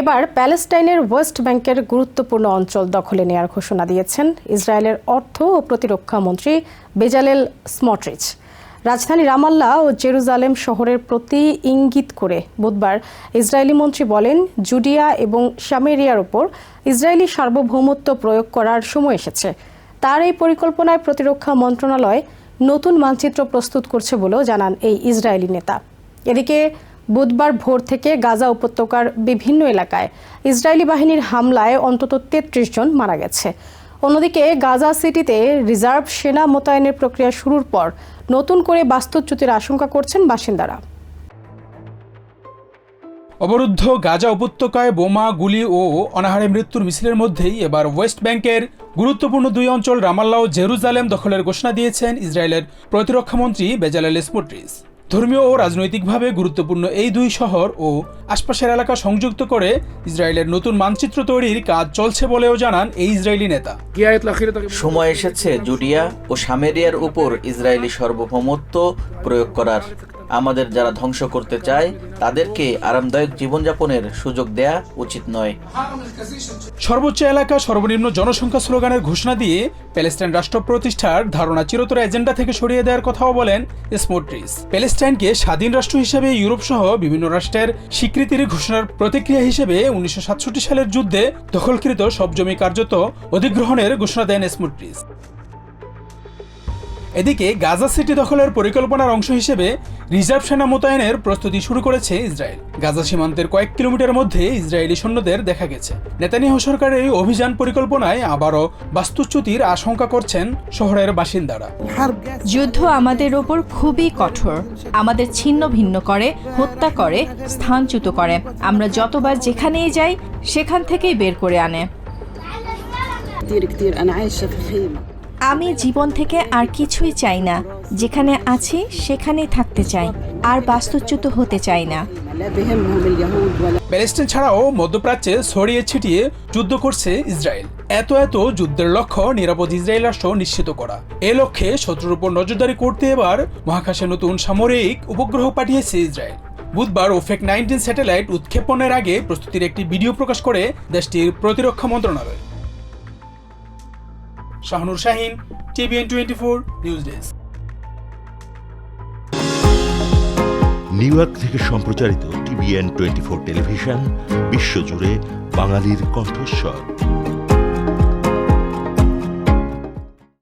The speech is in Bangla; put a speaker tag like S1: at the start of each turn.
S1: এবার প্যালেস্টাইনের ওয়েস্ট ব্যাংকের গুরুত্বপূর্ণ অঞ্চল দখলে নেয়ার ঘোষণা দিয়েছেন ইসরায়েলের অর্থ ও প্রতিরক্ষা মন্ত্রী বেজালেল স্মটরিচ। রাজধানী রামাল্লা ও জেরুজালেম শহরের প্রতি ইঙ্গিত করে বুধবার ইসরায়েলি মন্ত্রী বলেন, জুডিয়া এবং সামেরিয়ার ওপর ইসরায়েলি সার্বভৌমত্ব প্রয়োগ করার সময় এসেছে। তার এই পরিকল্পনায় প্রতিরক্ষা মন্ত্রণালয় নতুন মানচিত্র প্রস্তুত করছে বলেও জানান এই ইসরায়েলি নেতা। এদিকে বুধবার ভোর থেকে গাজা উপত্যকার বিভিন্ন এলাকায় ইসরায়েলি বাহিনীর হামলায় অন্তত তেত্রিশ জন মারা গেছে। অন্যদিকে গাজা সিটিতে রিজার্ভ সেনা মোতায়েনের প্রক্রিয়া শুরুর পর নতুন করে বাস্তুচ্যুতির আশঙ্কা করছেন বাসিন্দারা।
S2: অবরুদ্ধ গাজা উপত্যকায় বোমা, গুলি ও অনাহারে মৃত্যুর মিছিলের মধ্যেই এবার ওয়েস্ট ব্যাংকের গুরুত্বপূর্ণ দুই অঞ্চল রামাল্লা ও জেরুজালেম দখলের ঘোষণা দিয়েছেন ইসরায়েলের প্রতিরক্ষামন্ত্রী বেজালেল স্পোট্রিস ধর্মীয় ও রাজনৈতিকভাবে গুরুত্বপূর্ণ এই দুই শহর ও আশপাশের এলাকা সংযুক্ত করে ইসরায়েলের নতুন মানচিত্র তৈরির কাজ চলছে বলেও জানান এই ইসরায়েলি নেতা।
S3: সময় এসেছে জুডিয়া ও সামেরিয়ার উপর ইসরায়েলি সার্বভৌমত্ব প্রয়োগ করার। আমাদের যারা ধ্বংস করতে চায়, তাদেরকে আরামদায়ক জীবনযাপনের সুযোগ দেয়া উচিত নয়।
S2: সর্বোচ্চ এলাকা, সর্বনিম্ন জনসংখ্যা স্লোগানের ঘোষণা দিয়ে প্যালেস্টাইন রাষ্ট্র প্রতিষ্ঠার ধারণা চিরতর এজেন্ডা থেকে সরিয়ে দেওয়ার কথাও বলেন স্মোট্রিস। প্যালেস্টাইনকে স্বাধীন রাষ্ট্র হিসেবে ইউরোপ সহ বিভিন্ন রাষ্ট্রের স্বীকৃতির ঘোষণার প্রতিক্রিয়া হিসেবে উনিশশো সাতষট্টি সালের যুদ্ধে দখলকৃত সব জমি কার্যত অধিগ্রহণের ঘোষণা দেন স্মোট্রিস। এদিকে গাজা সিটি দখলের পরিকল্পনার অংশ হিসেবে রিজার্ভ সেনা মোতায়েনের প্রস্তুতি শুরু করেছে ইসরায়েল। গাজা সীমান্তের কয়েক কিলোমিটার মধ্যে ইসরায়েলি সৈন্যদের দেখা গেছে। নেতানিয়াহু সরকারের এই অভিযান পরিকল্পনায় আবারও বাস্তুচ্যুতির আশঙ্কা করছেন শহরের বাসিন্দারা।
S4: যুদ্ধ আমাদের ওপর খুবই কঠোর। আমাদের ছিন্ন ভিন্ন করে হত্যা করে স্থানচ্যুত করে। আমরা যতবার যেখানেই যাই সেখান থেকেই বের করে আনে। আমি জীবন থেকে আর কিছুই চাই না। যেখানে আছি, সেখানেই থাকতে চাই। আর বাস্তুচ্যুত হতে চাই না।
S2: প্যালেস্টাইন ছাড়াও মধ্যপ্রাচ্যে ছড়িয়ে ছিটিয়ে যুদ্ধ করছে ইসরায়েল। এত এত যুদ্ধের লক্ষ্য নিরাপদ ইসরায়েল রাষ্ট্র নিশ্চিত করা। এ লক্ষ্যে শত্রুর উপর নজরদারি করতে এবার মহাকাশে নতুন সামরিক উপগ্রহ পাঠিয়েছে ইসরায়েল। বুধবার ওফেক নাইনটিন স্যাটেলাইট উৎক্ষেপণের আগে প্রস্তুতির একটি ভিডিও প্রকাশ করে দেশটির প্রতিরক্ষা মন্ত্রণালয়। Shahnur Shahin, TVN twenty four news desk.
S5: New York থেকে সম্প্রচারিত টিভিএন টোয়েন্টি ফোর টেলিভিশন, বিশ্বজুড়ে বাঙালির কণ্ঠস্বর।